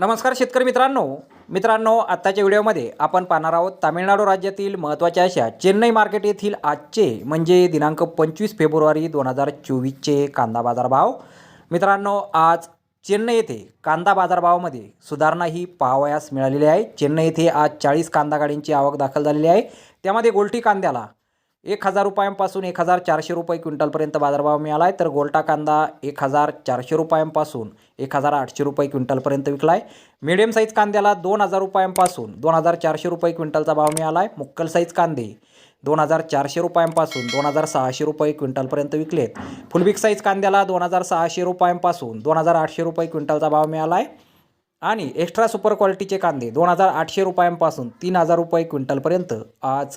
नमस्कार शेतकरी मित्रांनो. मित्रांनो आत्ताच्या व्हिडिओमध्ये आपण पाहणार आहोत तामिळनाडू राज्यातील महत्त्वाच्या अशा चेन्नई मार्केट येथील आजचे म्हणजे दिनांक पंचवीस फेब्रुवारी दोन हजार चोवीसचे कांदा बाजारभाव. मित्रांनो आज चेन्नई येथे कांदा बाजारभावामध्ये सुधारणा ही पाहावयास मिळालेली आहे. चेन्नई येथे आज चाळीस कांदा गाडींची आवक दाखल झालेली आहे. त्यामध्ये गोलटी कांद्याला एक हजार रुपयांपासून एक हजार चारशे रुपये क्विंटलपर्यंत बाजारभाव मिळाला आहे तर गोल्टा कांदा एक हजार चारशे रुपयांपासून एक हजार आठशे रुपये क्विंटलपर्यंत विकला आहे मिडियम साईज कांद्याला दोन हजार रुपयांपासून दोन हजार चारशे रुपये क्विंटलचा भाव मिळाला आहे मुक्कल साईज कांदे दोन हजार चारशे रुपयांपासून दोन हजार सहाशे रुपये क्विंटलपर्यंत विकलेत. फुलबिक साईज कांद्याला दोन हजार सहाशे रुपयांपासून दोन हजार आठशे रुपये क्विंटलचा भाव मिळाला आहे आणि एक्स्ट्रा सुपर क्वालिटीचे कांदे दोन हजार आठशे रुपयांपासून तीन हजार रुपये क्विंटलपर्यंत आज